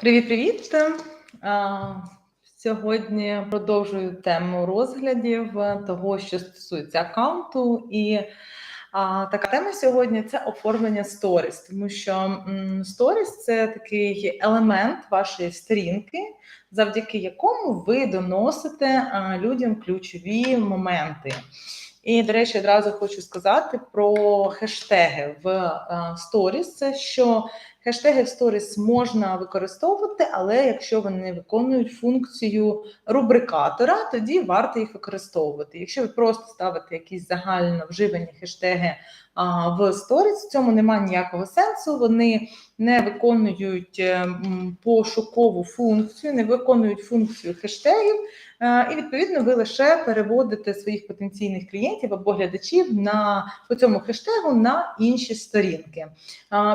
Привіт-привіт! Сьогодні продовжую тему розглядів того, що стосується аккаунту, і а, така тема сьогодні це оформлення сторіс, тому що сторіс це такий елемент вашої сторінки, завдяки якому ви доносите а, людям ключові моменти. І, до речі, одразу хочу сказати про хештеги в сторіс. Це що Хештеги в сторіс можна використовувати, але якщо вони виконують функцію рубрикатора, тоді варто їх використовувати. Якщо ви просто ставите якісь загально вживані хештеги в сторіс, в цьому немає ніякого сенсу. Вони не виконують е, пошукову функцію, не виконують функцію хештегів. Е, і відповідно ви лише переводите своїх потенційних клієнтів або глядачів на по цьому хештегу на інші сторінки. Е,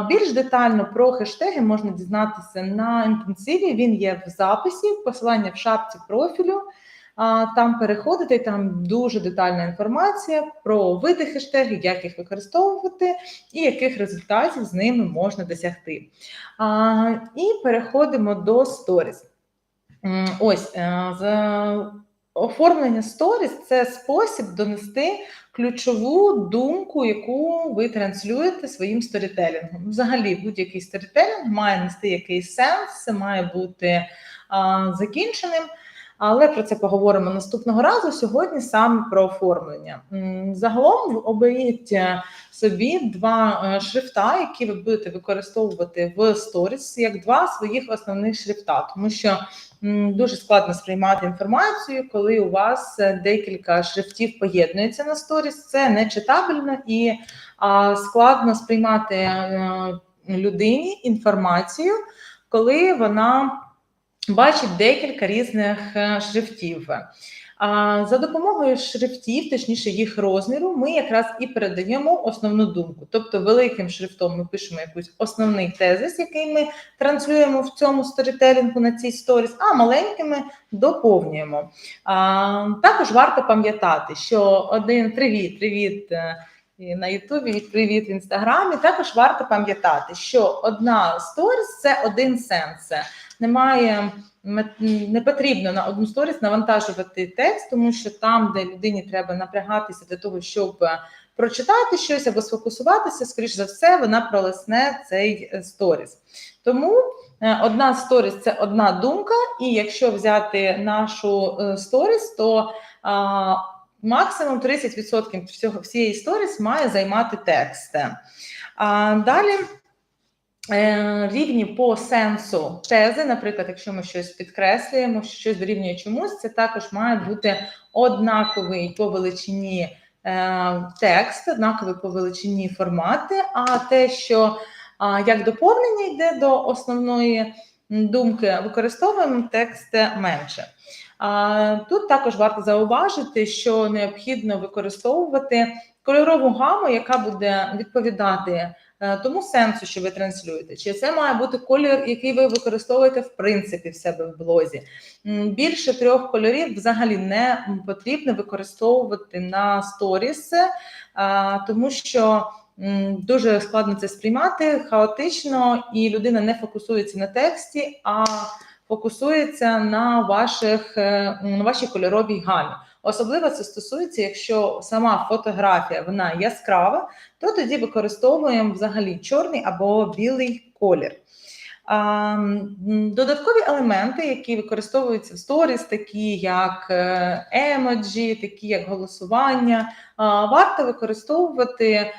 більш детально про хештеги можна дізнатися на інтенсиві. Він є в записі, посилання в шапці профілю. Там переходите, там дуже детальна інформація про види хештегів, як їх використовувати і яких результатів з ними можна досягти. І переходимо до сторіс. Ось за з оформлення сторіс це спосіб донести ключову думку, яку ви транслюєте своїм сторітелінгом. Взагалі, будь-який сторітелінг має нести якийсь сенс, має бути а, закінченим. Але про це поговоримо наступного разу. Сьогодні саме про оформлення. Загалом оберіть е, собі два е, шрифта, які ви будете використовувати в сторіс, як два своїх основних шрифта, тому що дуже складно сприймати інформацію, коли у вас е, декілька шрифтів поєднується на сторіс. Це не читабельно і складно сприймати людині інформацію, коли вона бачить декілька різних е, шрифтів. За допомогою шрифтів, точніше їх розміру, ми якраз і передаємо основну думку. Тобто, великим шрифтом ми пишемо якийсь основний тезис, який ми транслюємо в цьому сторітелінгу на цій сторіс, а маленькими доповнюємо. Також варто пам'ятати, що один привіт, привіт. Е, на Ютубі привіт в інстаграмі. Також варто пам'ятати, що одна сторіс це один сенс немає не потрібно на одну сторіс навантажувати текст, тому що там, де людині треба напрягатися для того, щоб прочитати щось або сфокусуватися, скоріш за все, вона пролесне цей е, сторіс. Тому е, одна сторіс це одна думка, і якщо взяти нашу е, сторіс, то а, максимум 30% всього всієї сторіс має займати текст. А далі. Е, рівні по сенсу тези, наприклад, якщо ми щось підкреслюємо, щось дорівнює чомусь, це також має бути однаковий по величині е, текст, однаковий по величині формати. А те, що як доповнення йде до основної думки, використовуємо текст менше. Тут також варто зауважити, що необхідно використовувати кольорову гаму, яка буде відповідати. Е, тому сенсу, що ви транслюєте, чи це має бути колір, який ви використовуєте в принципі в себе в блозі. Більше трьох кольорів взагалі не потрібно використовувати на сторіс, е, тому що дуже складно це сприймати хаотично, і людина не фокусується на тексті, а фокусується на ваших е, на вашій кольоровій гамі. Особливо це стосується, якщо сама фотографія вона яскрава, то тоді використовуємо взагалі чорний або білий колір. Додаткові елементи, які використовуються в сторіс, такі як е, емоджі, такі як голосування, варто використовувати,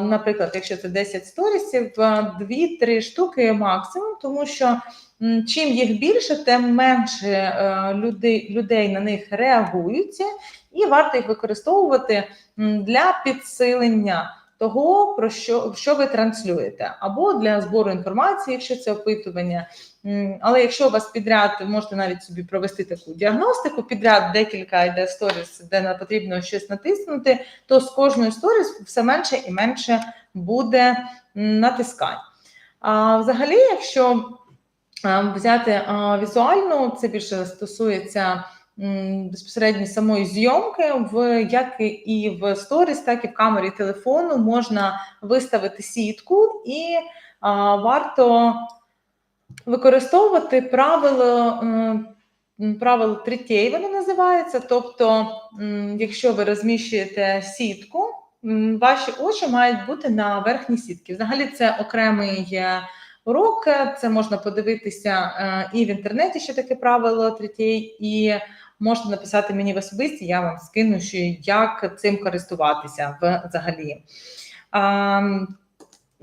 наприклад, якщо це 10 сторісів, 2-3 штуки максимум, тому що чим їх більше, тим менше е, людей, людей на них реагуються, і варто їх використовувати для підсилення того, про що що ви транслюєте, або для збору інформації, якщо це опитування. Але якщо у вас підряд, ви можете навіть собі провести таку діагностику, підряд декілька йде сторіс, де потрібно щось натиснути, то з кожної сторіс все менше і менше буде натискань. А взагалі, якщо взяти візуально, це більше стосується безпосередньо самої зйомки, в як і в сторіс, так і в камері телефону можна виставити сітку, і а, варто використовувати правило. Правило третєї воно називається. Тобто, якщо ви розміщуєте сітку, ваші очі мають бути на верхній сітці. Взагалі, це окремий урок, це можна подивитися е, і в інтернеті, що таке правило третєї, і можете написати мені в особисті, я вам скину, що як цим користуватися взагалі.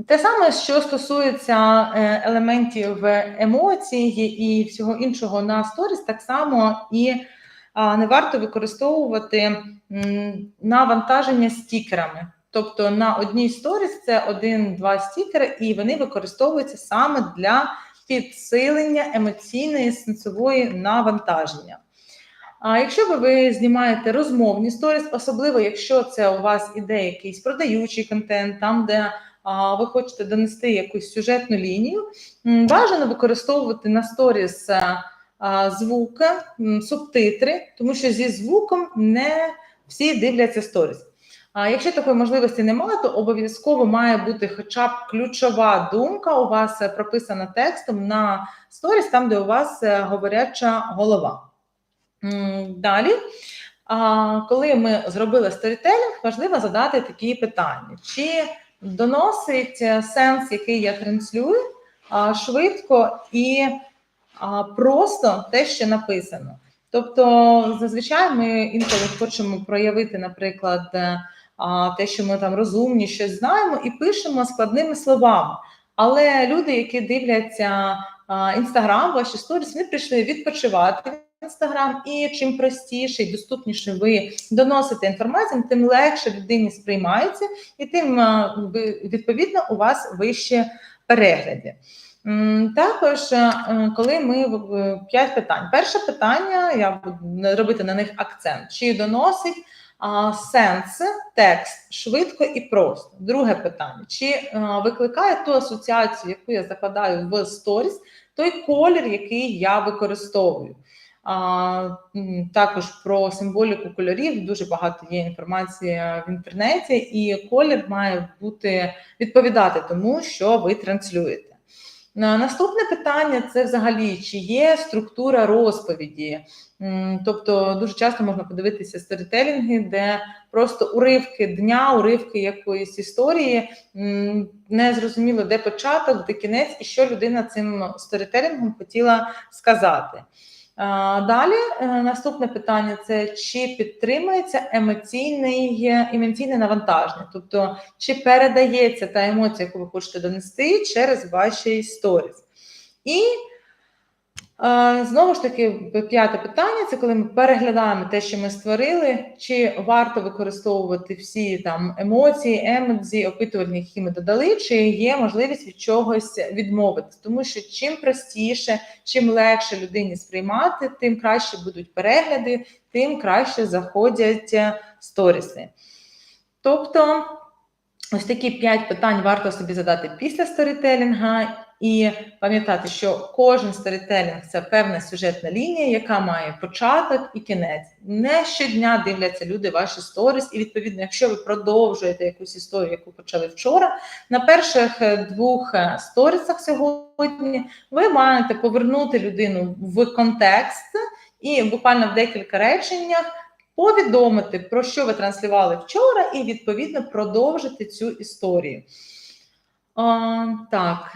Те саме, що стосується е, елементів емоцій і всього іншого на сторіс, так само і не варто використовувати навантаження стікерами. Тобто на одній сторіс це один-два стікери, і вони використовуються саме для підсилення емоційної сенсової навантаження. А якщо ви, знімаєте розмовні сторіс, особливо якщо це у вас іде якийсь продаючий контент, там де ви хочете донести якусь сюжетну лінію, бажано використовувати на сторіс а, а, звук, субтитри, тому що зі звуком не всі дивляться сторіс. А якщо такої можливості немає, то обов'язково має бути хоча б ключова думка у вас е, прописана текстом на сторіс, там де у вас е, говоряча голова. Далі, коли ми зробили сторітелінг, важливо задати такі питання: чи доносить е, сенс, який я транслюю, швидко і просто те, що написано. Тобто, зазвичай ми інколи хочемо проявити, наприклад, те, що ми там розумні, щось знаємо, і пишемо складними словами. Але люди, які дивляться інстаграм, ваші сторіс, вони прийшли відпочивати інстаграм, і чим простіше і доступніше ви доносите інформацію, тим легше людині сприймається, і тим відповідно у вас вище перегляди. Також, коли ми п'ять питань. Перше питання, я буду робити на них акцент: чи доносить сенс текст швидко і просто? Друге питання: чи е, викликає ту асоціацію, яку я закладаю в сторіс, той колір, який я використовую? А, також про символіку кольорів дуже багато є інформації в інтернеті, і колір має бути відповідати тому, що ви транслюєте. На- Наступне питання це взагалі чи є структура розповіді. Тобто дуже часто можна подивитися сторітелінги, де просто уривки дня, уривки якоїсь історії, не зрозуміло, де початок, де кінець, і що людина цим сторітелінгом хотіла сказати. А, Далі е, наступне питання це чи підтримується емоційний, емоційне навантаження, тобто чи передається та емоція, яку ви хочете донести через ваші сторіс. І е, знову ж таки, п'яте питання це коли ми переглядаємо те, що ми створили, чи варто використовувати всі там емоції, емодзі, опитувальні, які ми додали, чи є можливість від чогось відмовитися. Тому що чим простіше, чим легше людині сприймати, тим краще будуть перегляди, тим краще заходять е, сторіси. Тобто, ось такі п'ять питань варто собі задати після сторітелінга. І пам'ятати, що кожен сторітелінг це певна сюжетна лінія, яка має початок і кінець. Не щодня дивляться люди ваші сторіс, і відповідно, якщо ви продовжуєте якусь історію, яку почали вчора, на перших е, двох е, сторісах сьогодні ви маєте повернути людину в контекст і буквально в декілька реченнях повідомити, про що ви транслювали вчора, і відповідно продовжити цю історію. А, так,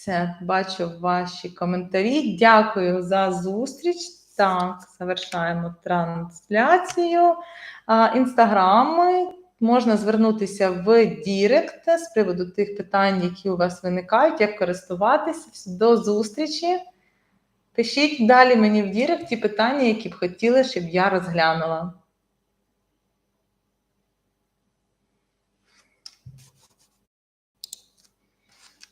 все, бачу ваші коментарі. Дякую за зустріч. Так, завершаємо трансляцію. Інстаграми можна звернутися в Дірект з приводу тих питань, які у вас виникають, як користуватися. До зустрічі. Пишіть далі мені в Дірект ті питання, які б хотіли, щоб я розглянула.